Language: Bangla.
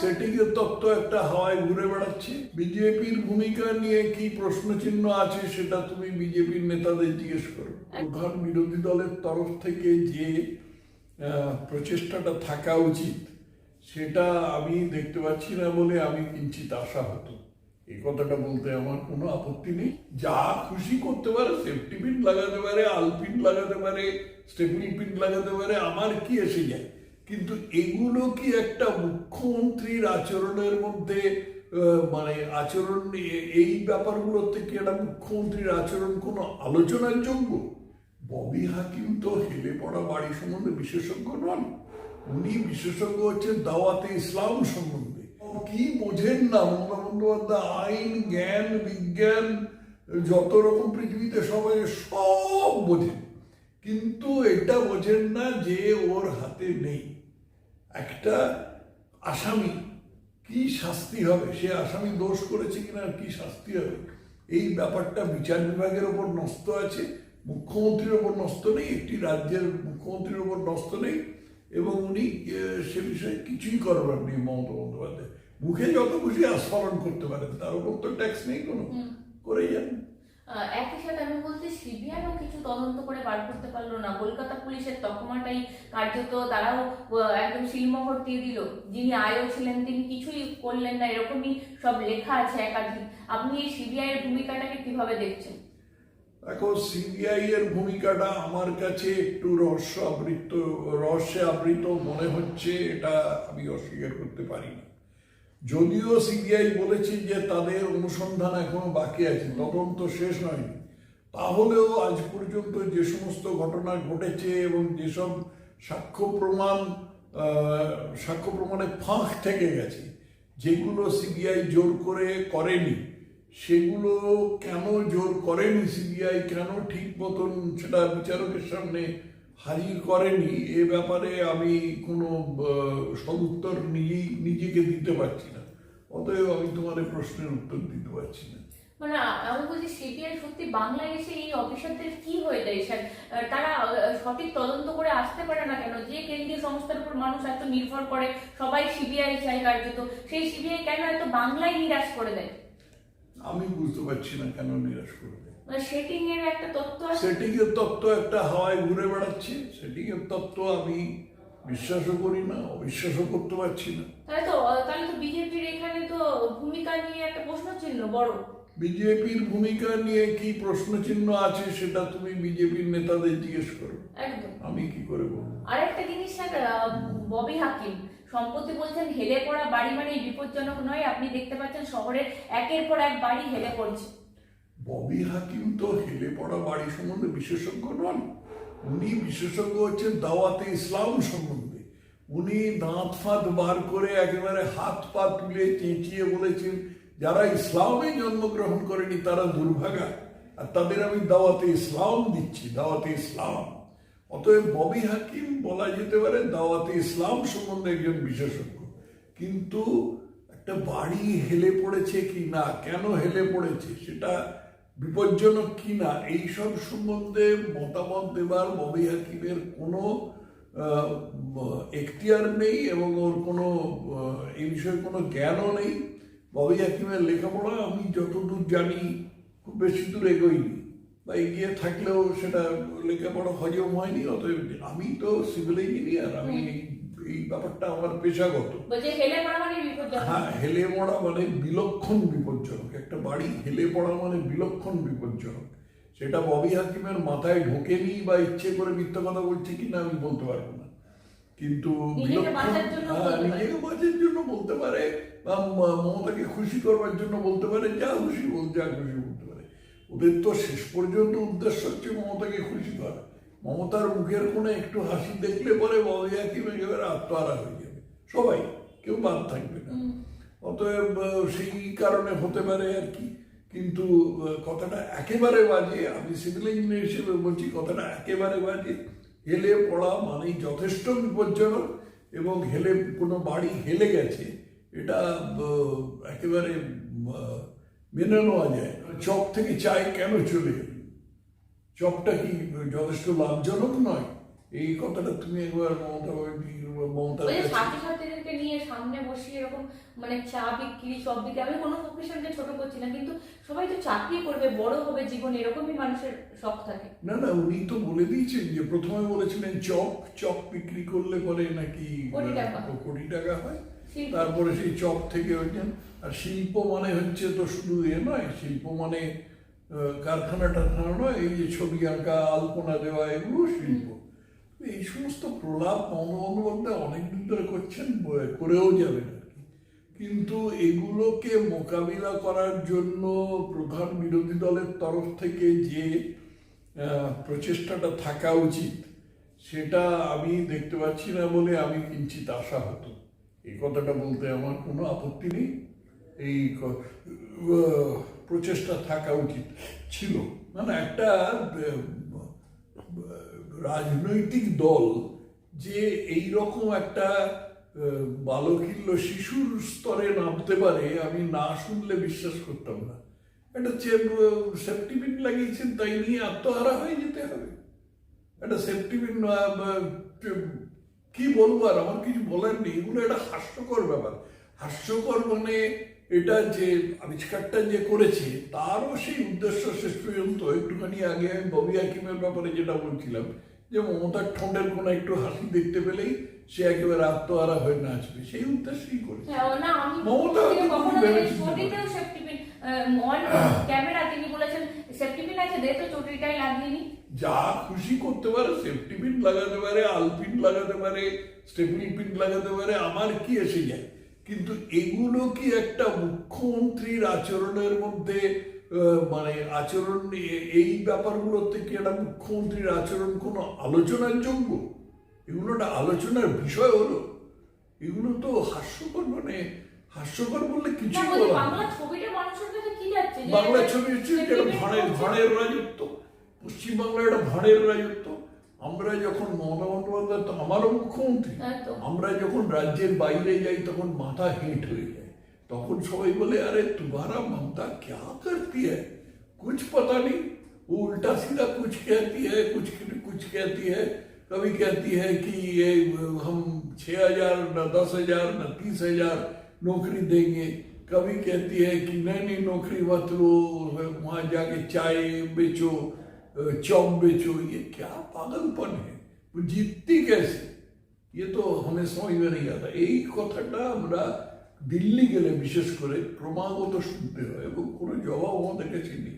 সেটিংয়ের তত্ত্ব একটা হাওয়ায় ঘুরে বেড়াচ্ছে। বিজেপির ভূমিকা নিয়ে কি প্রশ্ন চিহ্ন আছে সেটা তুমি বিজেপির নেতাদের জিজ্ঞেস করো। প্রধান বিরোধী দলের তরফ থেকে যে প্রচেষ্টাটা থাকা উচিত সেটা আমি দেখতে পাচ্ছি না বলে আমি কিঞ্চিত আশা হতো এই কথাটা বলতে আমার কোনো আপত্তি নেই। যা খুশি করতে পারে সেফটি পিন লাগাতে পারে আলপিন লাগাতে পারে স্টেপনি পিন লাগাতে পারে আমার কি এসে যায়? কিন্তু এগুলো কি একটা মুখ্যমন্ত্রীর আচরণের মধ্যে মানে আচরণ এই ব্যাপারগুলোতে কি একটা মুখ্যমন্ত্রীর আচরণ কোনো আলোচনার যোগ্য? ববি হাকিম তো হেলে পড়া বাড়ি সম্বন্ধে বিশেষজ্ঞ নন। উনি বিশেষজ্ঞ হচ্ছেন দাওয়াতে ইসলাম সম্বন্ধে। কি বোঝেন না মমতা বন্দ্যোপাধ্যায়? আইন, জ্ঞান, বিজ্ঞান, যত রকম পৃথিবীতে সবাই সব বোঝেন। কিন্তু এটা বোঝেন না যে ওর হাতে নেই। একটা আসামি কি শাস্তি হবে? সে আসামি দোষ করেছে কিনা আর কি শাস্তি হবে? এই ব্যাপারটা বিচার বিভাগের ওপর নষ্ট আছে মুখ্যমন্ত্রীর ওপর নষ্ট নেই একটি রাজ্যের মুখ্যমন্ত্রীর ওপর নষ্ট নেই এবং উনি সে বিষয়ে কিছুই করবার নেই মমতা বন্দ্যোপাধ্যায়। মুখে যত খুশি আস্ফলন করতে পারেন তার উপর তো ট্যাক্স নেই কোনো। করে যান। একই সাথে আমি বলছি, সিবিআইও কিছু তদন্ত করে বার করতে পারল না। কলকাতা পুলিশের তকমাটাই কার্যত তারাও একদম শিলমোহর দিয়ে দিল। যিনি আয়ও ছিলেন, তিনি কিছুই করলেন না। এরকমই সব লেখা আছে একাধিক। আপনি এই সিবিআই এর ভূমিকাটাকে কীভাবে দেখছেন? দেখো সিবিআই এর ভূমিকাটা আমার কাছে একটু রহস্য আবৃত রহস্যে আবৃত মনে হচ্ছে, এটা আমি অস্বীকার করতে পারি না যদিও সিবিআই বলেছে যে তাদের অনুসন্ধান এখনও বাকি আছে, তদন্ত শেষ হয়নি তাহলেও আজ পর্যন্ত যে সমস্ত ঘটনা ঘটেছে এবং যেসব সাক্ষ্য প্রমাণ সাক্ষ্য প্রমাণে ফাঁক থেকে গেছে, যেগুলো সিবিআই জোর করে করেনি, সেগুলো কেন জোর করেনি সিবিআই, কেন ঠিক মতন সেটা বিচারকের সামনে হাজির করেনি এ ব্যাপারে আমি কোনো সদুত্তর নিজেই নিজেকে দিতে পারছি না। অতএব আমি তোমার প্রশ্নের উত্তর দিতে পারছি না। মানে আমি বলছি সিবিআই সত্যি বাংলায় এসে এই অফিসারদের কি হয়ে যায়? স্যার তারা সঠিক তদন্ত করে আসতে পারে না কেন? যে কেন্দ্রীয় সংস্থার উপর মানুষ এত নির্ভর করে সবাই সিবিআই চাই কার্যত। সেই সিবিআই কেন এত বাংলায় নিরাশ করে দেয়? আমি বুঝতে পারছি না কেন নিরাশ করবে মানে সেটিং এর একটা আছে? সেটিংয়ের তত্ত্ব একটা হাওয়ায় ঘুরে বেড়াচ্ছে। সেটিংয়ের তত্ত্ব আমি বিশ্বাসও করি না অবিশ্বাসও করতে পারছি না। তাহলে তো তাহলে তো বিজেপির এখানে তো ভূমিকা নিয়ে একটা প্রশ্ন চিহ্ন বড় বিজেপির ভূমিকা নিয়ে কি প্রশ্ন চিহ্ন আছে সেটা তুমি বিজেপির নেতাদের জিজ্ঞেস করো। একদম। আমি কি করে বলব? আরেকটা জিনিস স্যার ববি হাকিম সম্প্রতি বলছেন হেলে পড়া বাড়ি মানে বিপজ্জনক নয়। আপনি দেখতে পাচ্ছেন শহরের একের পর এক বাড়ি হেলে পড়ছে। ববি হাকিম তো হেলে পড়া বাড়ি সম্বন্ধে বিশেষজ্ঞ নন। উনি বিশেষজ্ঞ হচ্ছেন দাওয়াতে ইসলাম সম্বন্ধে। উনি দাঁত ফাঁত বার করে একেবারে হাত পা তুলে চেঁচিয়ে বলেছেন, যারা ইসলামে জন্মগ্রহণ করেনি, তারা দুর্ভাগা। আর তাদের আমি দাওয়াতে ইসলাম দিচ্ছি, দাওয়াতে ইসলাম। অতএব ববি হাকিম বলা যেতে পারে দাওয়াতে ইসলাম সম্বন্ধে একজন বিশেষজ্ঞ। কিন্তু একটা বাড়ি হেলে পড়েছে কি না, কেন হেলে পড়েছে, সেটা বিপজ্জনক কি না এইসব সম্বন্ধে মতামত দেবার ববি হাকিমের কোনো এখতিয়ার নেই এবং ওর কোনো এই বিষয়ে কোনো জ্ঞানও নেই। ববি হাকিমের লেখাপড়া আমি যতদূর জানি খুব বেশি দূর এগোইনি। বা এগিয়ে থাকলেও সেটা লেখাপড়া হজম হয়নি অতএব আমি তো সিভিল ইঞ্জিনিয়ার আমি এই- ব্যাপারটা আমার পেশাগত। মানে হ্যাঁ হেলে পড়া মানে বিলক্ষণ বিপজ্জনক। একটা বাড়ি হেলে পড়া মানে বিলক্ষণ বিপজ্জনক। সেটা ববি হাকিমের মাথায় ঢোকেনি বা ইচ্ছে করে মিথ্যা কথা বলছে কিনা আমি বলতে পারব না। কিন্তু নিজেকে বাঁচার হ্যাঁ, পারে। জন্য বলতে পারে বা মমতাকে খুশি করবার জন্য বলতে পারে যা খুশি বল যা খুশি বলতে পারে। ওদের তো শেষ পর্যন্ত উদ্দেশ্য হচ্ছে মমতাকে খুশি করা। মমতার মুখের কোণে একটু হাসি দেখলে পরে ববি হাকিম একেবারে আত্মহারা হয়ে যাবে। সবাই কেউ বাদ থাকবে না। অতএব সেই কারণে হতে পারে আর কি। কিন্তু কথাটা একেবারে বাজে। আমি সিভিল ইঞ্জিনিয়ার হিসেবে বলছি কথাটা একেবারে বাজে। হেলে পড়া মানেই যথেষ্ট বিপজ্জনক এবং হেলে কোনো বাড়ি হেলে গেছে এটা একেবারে মেনে নেওয়া যায় চক থেকে চাই কেন চলে গেল চকটা কি যথেষ্ট লাভজনক নয় এই কথাটা তুমি একবার মমতা মমতা ছাত্রছাত্রীদেরকে নিয়ে সামনে বসিয়ে এরকম মানে চা বিক্রি সব আমি কোনো প্রফেশনকে ছোট করছি না কিন্তু সবাই তো চাকরি করবে বড় হবে জীবন এরকমই মানুষের শখ থাকে না না উনি তো বলে দিয়েছেন যে প্রথমে বলেছিলেন চপ চপ বিক্রি করলে পরে নাকি কোটি টাকা। হয়। তারপরে সেই চপ থেকে ওইখান আর শিল্প মানে হচ্ছে তো শুধু এ নয় শিল্প মানে কারখানা টারখানা নয়, এই যে ছবি আঁকা, আলপনা দেওয়া, এগুলো শিল্প। এই সমস্ত প্রলাপ মমতা বন্দ্যোপাধ্যায় অনেকদিন ধরে করছেন করেও যাবেন কিন্তু এগুলোকে মোকাবিলা করার জন্য প্রধান বিরোধী দলের তরফ থেকে যে প্রচেষ্টাটা থাকা উচিত, সেটা আমি দেখতে পাচ্ছি না বলে আমি কিঞ্চিত আশা হতো। এই কথাটা বলতে আমার কোনো আপত্তি নেই। এই প্রচেষ্টা থাকা উচিত ছিল। মানে একটা রাজনৈতিক দল যে এই রকম একটা বালকিল্য শিশুর স্তরে নামতে পারে, আমি না শুনলে বিশ্বাস করতাম না। একটা সেফটি পিন লাগিয়েছেন, তাই নিয়ে আত্মহারা হয়ে যেতে হবে। একটা সেফটি পিন কি বলব আর আমার কিছু বলার নেই, এগুলো একটা হাস্যকর ব্যাপার। হাস্যকর মানে এটা যে আবিষ্কারটা যে করেছে তারও সেই উদ্দেশ্য শেষ পর্যন্ত একটুখানি আগে আমি ববি হাকিমের ব্যাপারে যেটা বলছিলাম যে মমতার ঠোঁটের কোনো একটু হাসি দেখতে পেলেই সে একেবারে আত্মহারা হয়ে নাচবে। সেই উদ্দেশ্যেই করেছে। হ্যাঁ, মমতা ক্যামেরা তিনি বলেছেন আছে দে তো চটিটাই লাগিয়ে যা খুশি করতে পারে সেফটি পিন লাগাতে পারে আলপিন লাগাতে পারে স্টেপনি পিন লাগাতে পারে আমার কি এসে যায়? কিন্তু এগুলো কি একটা মুখ্যমন্ত্রীর আচরণের মধ্যে মানে আচরণ এই ব্যাপারগুলোতে কি একটা মুখ্যমন্ত্রীর আচরণ কোনো আলোচনার যোগ্য? এগুলো একটা আলোচনার বিষয় হলো। এগুলো তো হাস্যকর মানে হাস্যকর বললে কিছুই বলছি বলা ছবি হচ্ছে একটা pin ভাঁড়ের ভাঁড়ের রাজত্ব। পশ্চিমবাংলার একটা ভাঁড়ের রাজত্ব। আমরা যখন মমতা বন্দ্যোপাধ্যায় তো আমারও মুখ্যমন্ত্রী একদম। আমরা যখন রাজ্যের বাইরে যাই তখন মাথা হেঁট হয়ে যায় তখন সবাই বলে আরে तुम्हारा ममता क्या करती है कुछ पता नहीं वो उल्टा सीधा कुछ कहती है कुछ कुछ कहती है कभी कहती है कि ये हम छह हजार न दस हजार न तीस हजार नौकरी देंगे कभी कहती है कि नहीं नहीं नौकरी मत लो वहां जाके चाय बेचो चौक बेचो ये क्या पागलपन है वो जीतती कैसे ये तो हमें समझ में नहीं आता এই কথাটা আমরা দিল্লি গেলে বিশেষ করে ক্রমাগত শুনতে হয় এবং কোনো জবাব আমাদের কাছে নেই